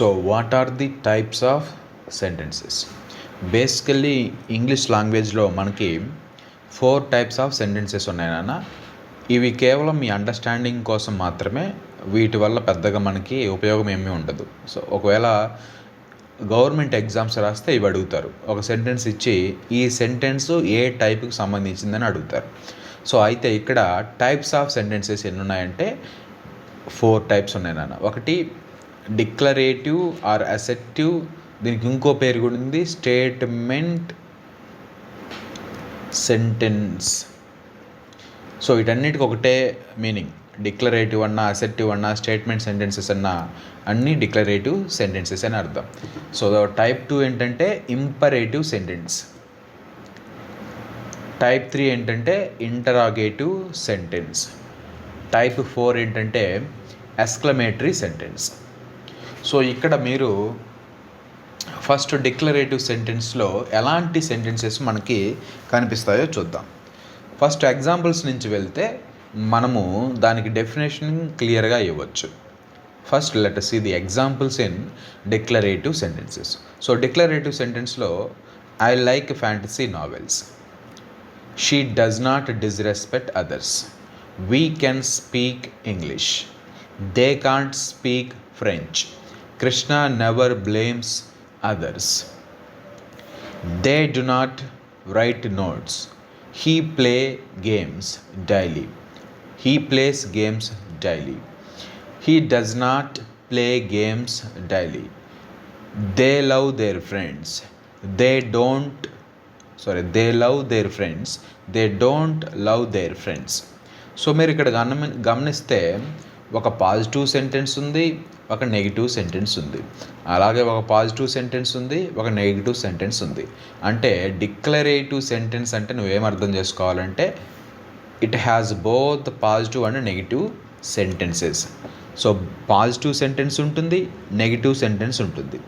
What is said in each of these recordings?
So what are the types of sentences basically English లాంగ్వేజ్లో మనకి four types of sentences ఉన్నాయి నాన్న. ఇవి కేవలం మీ అండర్స్టాండింగ్ కోసం మాత్రమే వీటి వల్ల పెద్దగా మనకి ఉపయోగం ఏమీ ఉండదు. సో ఒకవేళ గవర్నమెంట్ ఎగ్జామ్స్ రాస్తే ఇవి అడుగుతారు. ఒక సెంటెన్స్ ఇచ్చి ఈ సెంటెన్స్ ఏ టైప్కి సంబంధించిందని అడుగుతారు. సో అయితే ఇక్కడ టైప్స్ ఆఫ్ సెంటెన్సెస్ ఎన్ని ఉన్నాయంటే ఫోర్ టైప్స్ ఉన్నాయి నాన్న. ఒకటి డిక్లరేటివ్ ఆర్ అసెప్టివ్ దీనికి ఇంకో పేరు కూడా ఉంది స్టేట్మెంట్ సెంటెన్స్. సో వీటన్నిటికి ఒకటే మీనింగ్ డిక్లరేటివ్ అన్నా అసెప్టివ్ అన్నా స్టేట్మెంట్ సెంటెన్సెస్ అన్నా అన్నీ డిక్లరేటివ్ సెంటెన్సెస్ అని అర్థం. సో టైప్ టూ ఏంటంటే ఇంపరేటివ్ సెంటెన్స్. టైప్ త్రీ ఏంటంటే ఇంటరాగేటివ్ సెంటెన్స్. టైప్ ఫోర్ ఏంటంటే ఎక్స్క్లమేటరీ సెంటెన్స్. సో ఇక్కడ మీరు ఫస్ట్ డిక్లరేటివ్ సెంటెన్స్లో ఎలాంటి సెంటెన్సెస్ మనకి కనిపిస్తాయో చూద్దాం. ఫస్ట్ ఎగ్జాంపుల్స్ నుంచి వెళ్తే మనము దానికి డెఫినేషన్ క్లియర్గా ఇవ్వచ్చు. First let see the examples in declarative sentences so declarative సెంటెన్స్లో I like fantasy novels she does not disrespect others we can speak English they can't speak French Krishna never blames others they do not write notes he play games daily he plays games daily he does not play games daily they love their friends they don't sorry they love their friends they don't love their friends so మీరు ఇక్కడ గమని గమనిస్తే ఒక positive sentence ఉంది ఒక negative sentence ఉంది. అలాగే ఒక పాజిటివ్ సెంటెన్స్ ఉంది ఒక నెగిటివ్ సెంటెన్స్ ఉంది. అంటే డిక్లరేటివ్ సెంటెన్స్ అంటే నువ్వేం అర్థం చేసుకోవాలంటే it has both positive and negative sentences so positive sentence ఉంటుంది నెగిటివ్ సెంటెన్స్ ఉంటుంది.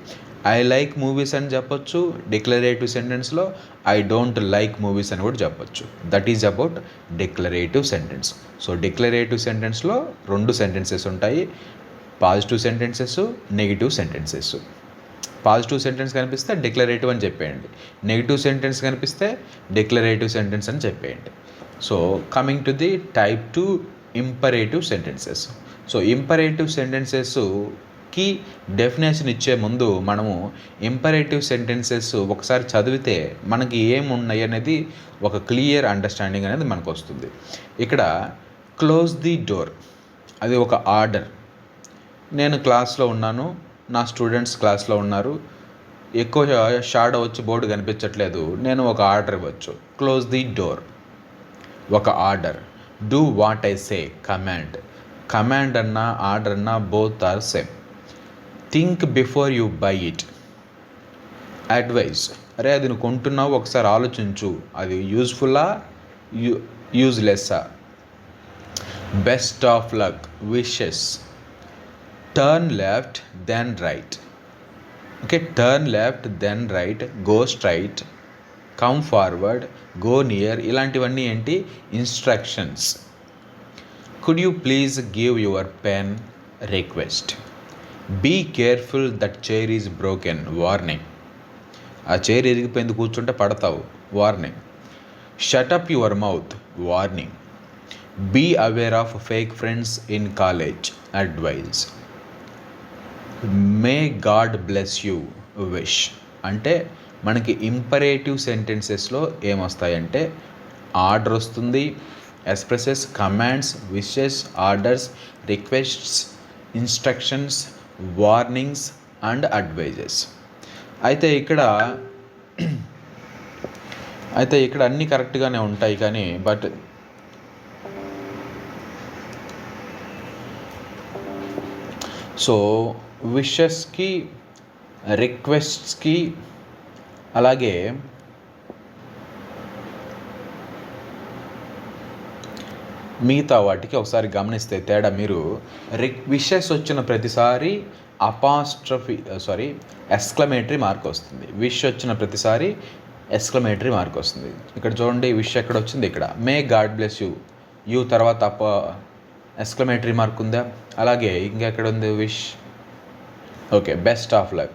ఐ లైక్ మూవీస్ అని చెప్పొచ్చు డిక్లరేటివ్ సెంటెన్స్లో ఐ డోంట్ లైక్ మూవీస్ అని కూడా చెప్పొచ్చు. That is about declarative sentence so declarative సెంటెన్స్లో రెండు సెంటెన్సెస్ ఉంటాయి. Positive sentences negative sentences positive sentence కనిపిస్తే డిక్లరేటివ్ అని చెప్పేయండి. నెగిటివ్ సెంటెన్స్ కనిపిస్తే డిక్లరేటివ్ సెంటెన్స్ అని చెప్పేయండి. So coming to the type two imperative sentences so imperative sentences కి డెఫినేషన్ ఇచ్చే ముందు మనము ఇంపరేటివ్ సెంటెన్సెస్ ఒకసారి చదివితే మనకి ఏమున్నాయి అనేది ఒక క్లియర్ అండర్స్టాండింగ్ అనేది మనకు వస్తుంది. ఇక్కడ క్లోజ్ ది డోర్ అది ఒక ఆర్డర్. నేను క్లాస్లో ఉన్నాను నా స్టూడెంట్స్ క్లాస్లో ఉన్నారు. ఎక్కువ షాడో వచ్చి బోర్డు కనిపించట్లేదు నేను ఒక ఆర్డర్ ఇవ్వచ్చు. క్లోజ్ ది డోర్ ఒక order. Do what I say command. Command అన్నా ఆర్డర్ అన్నా both are same. Think before you buy it advice అరే అది నువ్వు కొంటున్నావు ఒకసారి ఆలోచించు. అది యూజ్ఫుల్లా యూ యూజ్లెస్సా best of luck wishes turn left then right okay turn left then right go straight come forward go near ఇలాంటివన్నీ ఏంటి? Instructions could you please give your pen request be careful that chair is broken warning ఆ chair ఎరిగిపోయింది కూర్చుంటే పడతావు. Warning shut up your mouth warning be aware of fake friends in college advise may God bless you wish అంటే మనకి imperative సెంటెన్సెస్లో ఏమొస్తాయంటే order వస్తుంది expresses commands wishes orders requests instructions warnings and advises. అయితే ఇక్కడ అయితే ఇక్కడ అన్నీ కరెక్ట్గానే ఉంటాయి కానీ బట్ సో విషెస్కి రిక్వెస్ట్స్కి అలాగే మిగతా వాటికి ఒకసారి గమనిస్తే తేడా మీరు రిక్ విషెస్ వచ్చిన ప్రతిసారి అపాస్ట్రఫీ సారీ ఎక్స్క్లమేటరీ మార్క్ వస్తుంది. విష్ వచ్చిన ప్రతిసారి ఎక్స్క్లమేటరీ మార్క్ వస్తుంది. ఇక్కడ చూడండి విష్ ఎక్కడ వచ్చింది? ఇక్కడ. May God bless you. You తర్వాత అప ఎక్స్క్లమేటరీ మార్క్ ఉందా? అలాగే ఇంకెక్కడ ఉంది wish? Okay best of luck.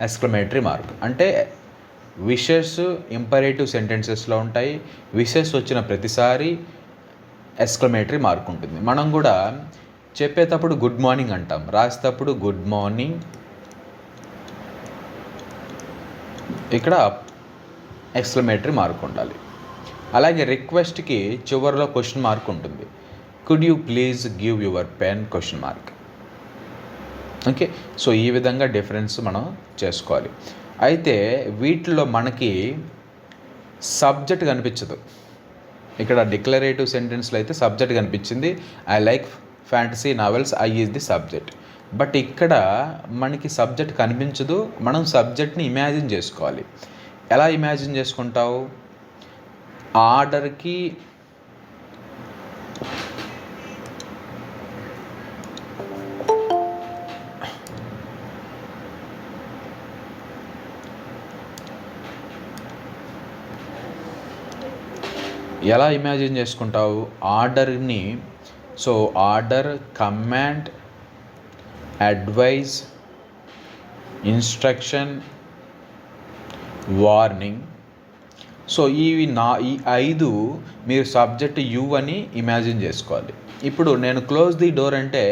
Exclamatory mark. అంటే విషెస్ ఇంపరేటివ్ సెంటెన్సెస్లో ఉంటాయి. విషెస్ వచ్చిన ప్రతిసారి ఎక్స్క్లమేటరీ మార్క్ ఉంటుంది. మనం కూడా చెప్పేటప్పుడు గుడ్ మార్నింగ్ అంటాం. రాసేటప్పుడు గుడ్ మార్నింగ్ ఇక్కడ ఎక్స్క్లమేటరీ మార్క్ ఉండాలి. అలాగే రిక్వెస్ట్కి చివరిలో క్వశ్చన్ మార్క్ ఉంటుంది. Could you please give your pen question mark okay so ఈ విధంగా డిఫరెన్స్ మనం చేసుకోవాలి. అయితే వీటిలో మనకి సబ్జెక్ట్ కనిపించదు. ఇక్కడ డిక్లరేటివ్ సెంటెన్స్లో అయితే సబ్జెక్ట్ కనిపించింది. I like fantasy novels I is the subject but ఇక్కడ మనకి సబ్జెక్ట్ కనిపించదు. మనం సబ్జెక్ట్ని ఇమాజిన్ చేసుకోవాలి. ఎలా ఇమాజిన్ చేసుకుంటావు? ఆర్డర్కి ఎలా ఇమాజిన్ చేసుకుంటావు? ఆర్డర్ని so order command advise instruction warning. So ఇవి నా ఈ ఐదు మీరు సబ్జెక్ట్ యు అని ఇమాజిన్ చేసుకోవాలి. ఇప్పుడు నేను క్లోజ్ ది డోర్ అంటే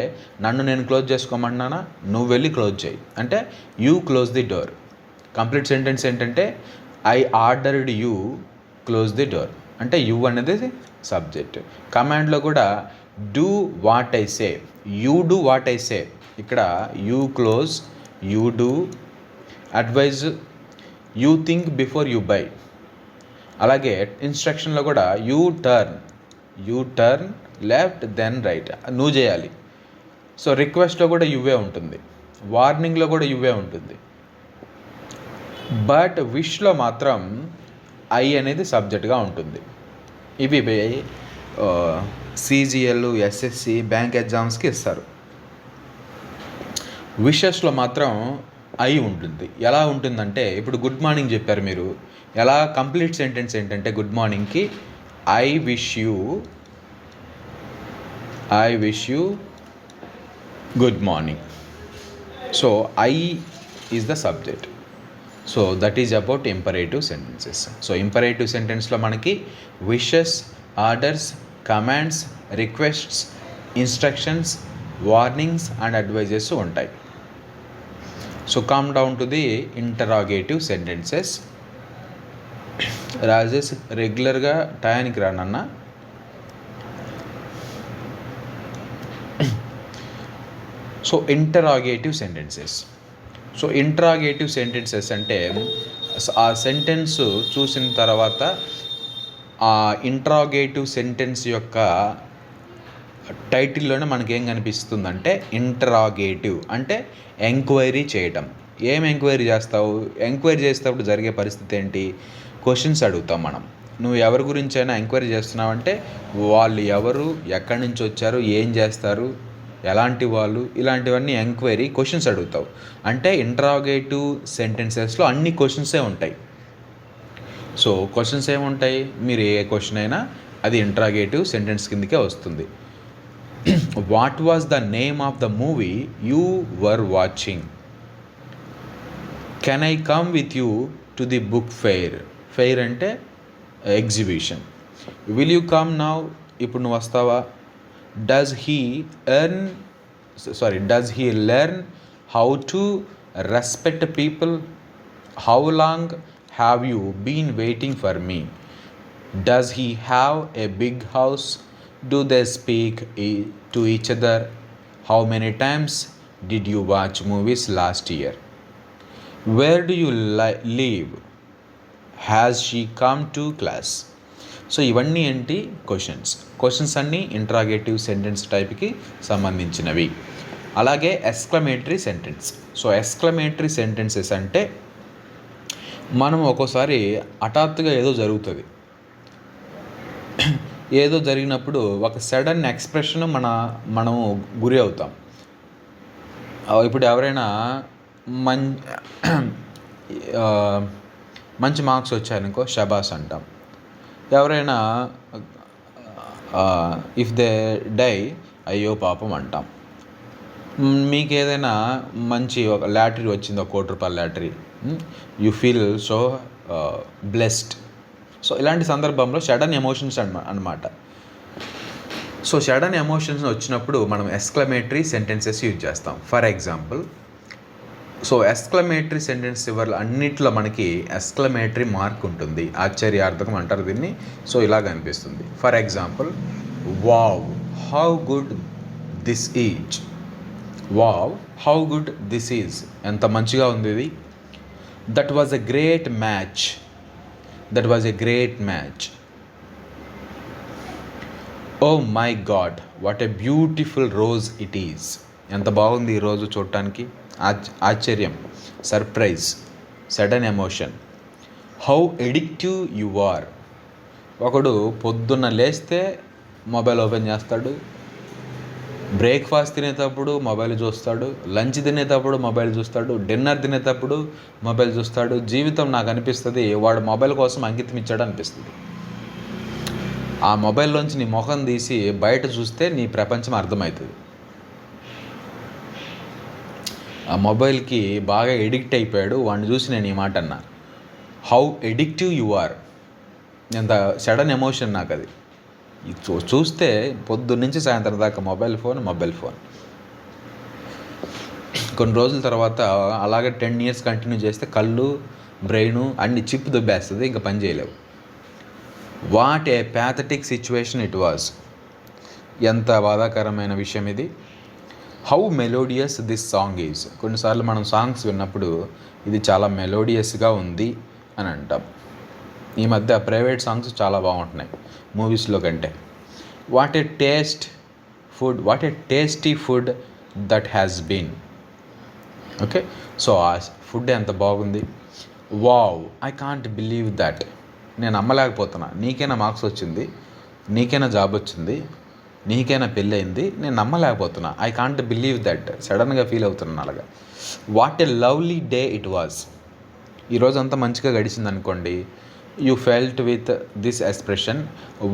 నన్ను నేను క్లోజ్ చేసుకోమన్నానా నువ్వు వెళ్ళి క్లోజ్ చేయి. అంటే you close the door complete sentence ఏంటంటే I ordered you close the door అంటే యు అనేది సబ్జెక్ట్ కమాండ్లో కూడా do what I say you do what I say ఇక్కడ you close you do advise you think before you buy అలాగే ఇన్స్ట్రక్షన్లో కూడా you turn you turn left then right నువ్వు చేయాలి. సో రిక్వెస్ట్లో కూడా యువే ఉంటుంది. వార్నింగ్లో కూడా యువే ఉంటుంది. బట్ విష్లో మాత్రం ఐ అనేది సబ్జెక్ట్గా ఉంటుంది. ఇవి సీజీఎల్ ఎస్ఎస్సి బ్యాంక్ ఎగ్జామ్స్కి ఇస్తారు. విషెస్లో మాత్రం ఐ ఉంటుంది. ఎలా ఉంటుందంటే ఇప్పుడు గుడ్ మార్నింగ్ చెప్పారు మీరు. ఎలా కంప్లీట్ సెంటెన్స్ ఏంటంటే good మార్నింగ్కి I wish you I wish you good morning. So I is the subject. So that is about imperative sentences so imperative సెంటెన్స్లో మనకి wishes orders commands requests instructions warnings and advises ఉంటాయి. So come down to the interrogative sentences Rajesh రెగ్యులర్గా టయానికి రానన్న. So interrogative sentences so interrogative sentences అంటే ఆ sentence చూసిన తర్వాత ఆ interrogative sentence యొక్క టైటిల్లోనే మనకేం కనిపిస్తుందంటే ఇంటరాగేటివ్ అంటే ఎంక్వైరీ చేయటం. ఏం ఎంక్వైరీ చేస్తావు? ఎంక్వైరీ చేసేటప్పుడు జరిగే పరిస్థితి ఏంటి? క్వశ్చన్స్ అడుగుతాం మనం. నువ్వు ఎవరి గురించి అయినా ఎంక్వైరీ చేస్తున్నావంటే వాళ్ళు ఎవరు ఎక్కడి నుంచి వచ్చారు ఏం చేస్తారు ఎలాంటి వాళ్ళు ఇలాంటివన్నీ ఎంక్వైరీ క్వశ్చన్స్ అడుగుతావు. అంటే ఇంట్రాగేటివ్ సెంటెన్సెస్లో అన్ని క్వశ్చన్సే ఉంటాయి. సో క్వశ్చన్స్ ఏముంటాయి? మీరు ఏ క్వశ్చన్ అయినా అది ఇంట్రాగేటివ్ సెంటెన్స్ కిందకే వస్తుంది. What was the name of the movie you were watching can I come with you to the book fair fair అంటే exhibition will you come now ఇప్పుడు నువ్వు వస్తావా? does he earn sorry does he learn how to respect people? How long have you been waiting for me? Does he have a big house? Do they speak to each other? How many times did you watch movies last year? Where do you li- live? Has she come to class? So ఇవన్నీ ఏంటి? Questions questions అన్నీ interrogative sentence టైప్కి సంబంధించినవి. అలాగే exclamatory sentence so exclamatory sentences అంటే మనం ఒక్కోసారి హఠాత్తుగా ఏదో జరుగుతుంది. ఏదో జరిగినప్పుడు ఒక సడన్ ఎక్స్ప్రెషన్ మన మనము గురి అవుతాం. ఇప్పుడు ఎవరైనా మం మంచి మార్క్స్ వచ్చాయనుకో షబాస్ అంటాం. ఎవరైనా ఇఫ్ దే డై అయ్యో పాపం అంటాం. మీకు ఏదైనా మంచి ఒక లాటరీ వచ్చింది ఒక కోటి రూపాయల lottery you feel so blessed so ఇలాంటి సందర్భంలో సడన్ ఎమోషన్స్ అన్న అనమాట సో సడన్ ఎమోషన్స్ వచ్చినప్పుడు మనం ఎక్స్క్లమేటరీ సెంటెన్సెస్ యూజ్ చేస్తాం. For example so exclamatory sentence చివరిలో అన్నిట్లో మనకి ఎస్క్లమేటరీ మార్క్ ఉంటుంది. ఆశ్చర్యార్థకం అంటారు దీన్ని. సో ఇలాగ అనిపిస్తుంది. For example wow how good this is wow how good this is ఎంత మంచిగా ఉంది ఇది. That was a great match that was a great match oh my God what a beautiful rose it is ఎంత బాగుంది ఈ రోజు చూడటానికి. ఆశ్చర్యం surprise sudden emotion. How addictive you are. ఒకడు పొద్దున్న లేస్తే మొబైల్ ఓపెన్ చేస్తాడు. బ్రేక్ఫాస్ట్ తినేటప్పుడు మొబైల్ చూస్తాడు. లంచ్ తినేటప్పుడు మొబైల్ చూస్తాడు. డిన్నర్ తినేటప్పుడు మొబైల్ చూస్తాడు. జీవితం నాకు అనిపిస్తుంది వాడు మొబైల్ కోసం అంకితం ఇచ్చాడు అనిపిస్తుంది. ఆ మొబైల్లోంచి నీ ముఖం తీసి బయట చూస్తే నీ ప్రపంచం అర్థమవుతుంది. ఆ మొబైల్కి బాగా ఎడిక్ట్ అయిపోయాడు. వాడిని చూసి నేను ఈ మాట అన్నా. హౌ ఎడిక్టివ్ యు ఆర్ ఎంత సడన్ ఎమోషన్ నాకు అది చూ చూస్తే పొద్దున్నుంచి సాయంత్రం దాకా మొబైల్ ఫోన్ మొబైల్ ఫోన్. కొన్ని రోజుల తర్వాత అలాగే టెన్ ఇయర్స్ కంటిన్యూ చేస్తే కళ్ళు బ్రెయిన్ అన్ని చిప్ దుబ్బేస్తుంది ఇంకా పని చేయలేవు. What a pathetic situation it was ఎంత బాధాకరమైన విషయం ఇది. How melodious this song is కొన్నిసార్లు మనం సాంగ్స్ విన్నప్పుడు ఇది చాలా మెలోడియస్గా ఉంది అని అంటాం. ఈ మధ్య ప్రైవేట్ సాంగ్స్ చాలా బాగుంటున్నాయి. మూవీస్లో కంటే. What a taste food what a tasty food that has been okay so ఆ ఫుడ్ ఎంత బాగుంది? Wow I can't believe that నేను నమ్మలేకపోతున్నా. నీకైనా మార్క్స్ వచ్చింది. నీకైనా జాబ్ వచ్చింది. నీకైనా పెళ్ళి అయింది నేను నమ్మలేకపోతున్నా. ఐ కాంట్ బిలీవ్ దట్ సడన్గా ఫీల్ అవుతున్నాను అలాగా. What a lovely day it was ఈరోజు అంతా మంచిగా గడిచింది అనుకోండి you felt with this expression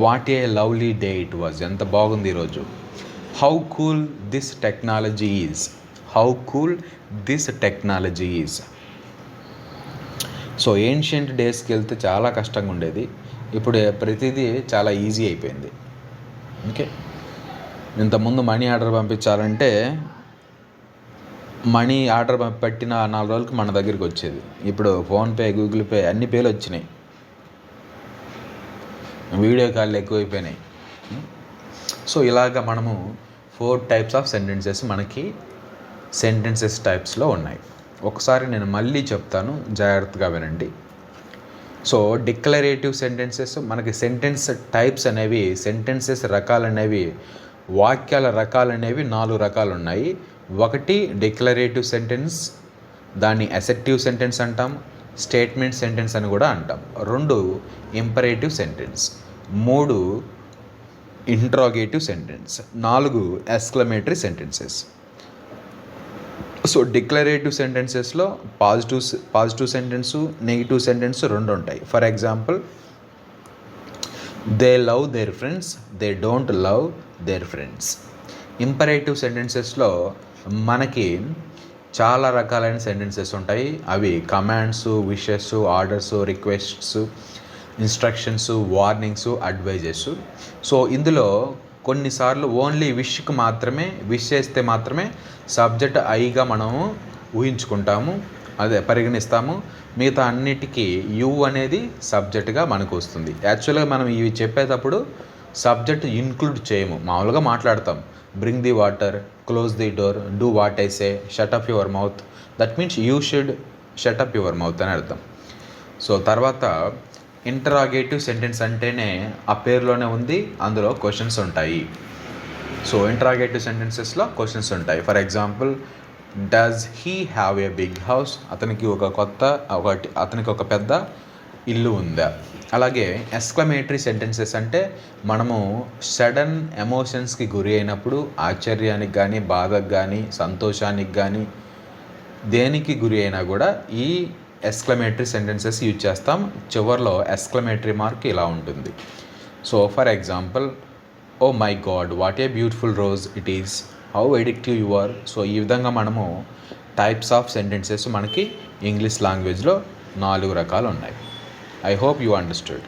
what a lovely day it was ఎంత బాగుంది ఈరోజు how cool this technology is how cool this technology is so ancient డేస్కి వెళ్తే చాలా కష్టంగా ఉండేది. ఇప్పుడు ప్రతిదీ చాలా ఈజీ అయిపోయింది. ఓకే ఇంతకుముందు మనీ ఆర్డర్ పంపించాలంటే మనీ ఆర్డర్ పెట్టిన నాలుగు రోజులకి మన దగ్గరికి వచ్చేది. ఇప్పుడు ఫోన్పే గూగుల్ పే అన్ని పేలు వచ్చినాయి. వీడియో కాల్ ఎక్కువైపోయినాయి. సో ఇలాగ మనము ఫోర్ టైప్స్ ఆఫ్ సెంటెన్సెస్ మనకి సెంటెన్సెస్ టైప్స్లో ఉన్నాయి. ఒకసారి నేను మళ్ళీ చెప్తాను జాగ్రత్తగా వినండి. సో డిక్లరేటివ్ సెంటెన్సెస్ మనకి సెంటెన్స్ టైప్స్ అనేవి సెంటెన్సెస్ రకాలు అనేవి వాక్యాల రకాలు అనేవి నాలుగు రకాలు ఉన్నాయి ఒకటి డిక్లరేటివ్ సెంటెన్స్ దాన్ని అసెప్టివ్ సెంటెన్స్ అంటాం స్టేట్మెంట్ సెంటెన్స్ అని కూడా అంటాం. రెండు ఇంపరేటివ్ సెంటెన్స్ మూడు ఇంట్రాగేటివ్ సెంటెన్స్ నాలుగు exclamatory sentences so declarative సెంటెన్సెస్లో positive positive sentence negative sentence రెండు ఉంటాయి. For example they love their friends they don't love their friends imperative సెంటెన్సెస్లో మనకి చాలా రకాలైన సెంటెన్సెస్ ఉంటాయి. అవి commands wishes orders requests instructions warnings advises so ఇందులో కొన్నిసార్లు ఓన్లీ విష్కి మాత్రమే విష్ చేస్తే మాత్రమే సబ్జెక్ట్ ఐగా మనము ఊహించుకుంటాము. అదే పరిగణిస్తాము. మిగతా అన్నిటికీ యు అనేది సబ్జెక్ట్గా మనకు వస్తుంది. యాక్చువల్గా మనం ఇవి చెప్పేటప్పుడు సబ్జెక్ట్ ఇన్క్లూడ్ చేయము. మామూలుగా మాట్లాడతాం. Bring the water close the door do what I say shut up your mouth that means you should shut up your mouth అని అర్థం. సో తర్వాత ఇంటరాగేటివ్ సెంటెన్స్ అంటేనే ఆ పేరులోనే ఉంది అందులో క్వశ్చన్స్ ఉంటాయి. సో ఇంటరాగేటివ్ సెంటెన్సెస్లో క్వశ్చన్స్ ఉంటాయి. For example does he have a big house అతనికి ఒక కొత్త ఒకటి అతనికి ఒక పెద్ద ఇల్లు ఉందా? అలాగే ఎక్స్క్లమేటరీ సెంటెన్సెస్ అంటే మనము సడన్ ఎమోషన్స్కి గురి అయినప్పుడు ఆశ్చర్యానికి కానీ బాధకు కానీ సంతోషానికి కానీ దేనికి గురి అయినా కూడా ఈ ఎక్స్క్లమేటరీ సెంటెన్సెస్ యూజ్ చేస్తాం. చివరిలో ఎక్స్క్లమేటరీ మార్క్ ఇలా ఉంటుంది. So for example oh my God what a beautiful rose it is how addictive you are. So ఈ విధంగా మనము టైప్స్ ఆఫ్ సెంటెన్సెస్ మనకి ఇంగ్లీష్ లాంగ్వేజ్లో నాలుగు రకాలు ఉన్నాయి ఐ హోప్ యూ అండర్స్టూడ్